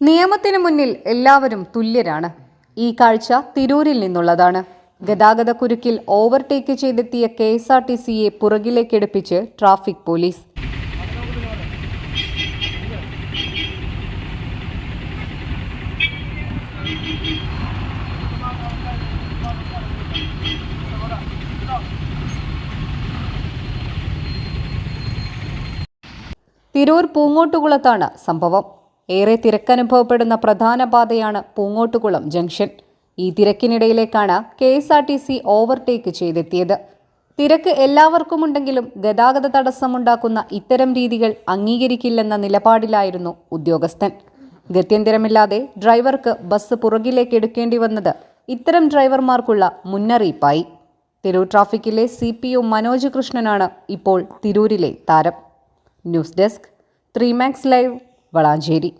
നിയമത്തിന് മുന്നിൽ എല്ലാവരും തുല്യരാണ്. ഈ കാഴ്ച തിരൂരിൽ നിന്നുള്ളതാണ്. ഗതാഗത കുരുക്കിൽ ഓവർടേക്ക് ചെയ്തെത്തിയ കെ എസ് ആർ ടി സിയെ പുറകിലേക്കെടുപ്പിച്ച് ട്രാഫിക് പോലീസ്. തിരൂർ പൂങ്ങോട്ടുകുളത്താണ് സംഭവം. ഏറെ തിരക്കനുഭവപ്പെടുന്ന പ്രധാന പാതയാണ് പൂങ്ങോട്ടുകുളം ജംഗ്ഷൻ. ഈ തിരക്കിനിടയിലേക്കാണ് K S R T C overtake ചെയ്തെത്തിയത്. തിരക്ക് എല്ലാവർക്കുമുണ്ടെങ്കിലും ഗതാഗത തടസ്സമുണ്ടാക്കുന്ന ഇത്തരം രീതികൾ അംഗീകരിക്കില്ലെന്ന നിലപാടിലായിരുന്നു ഉദ്യോഗസ്ഥൻ. ഗത്യന്തരമില്ലാതെ ഡ്രൈവർക്ക് ബസ് പുറകിലേക്ക് എടുക്കേണ്ടി വന്നത് ഇത്തരം ഡ്രൈവർമാർക്കുള്ള മുന്നറിയിപ്പായി. തിരൂർ ട്രാഫിക്കിലെ സി പി ഒ മനോജ് കൃഷ്ണനാണ് ഇപ്പോൾ തിരൂരിലെ താരം. News desk three max live. Valanchery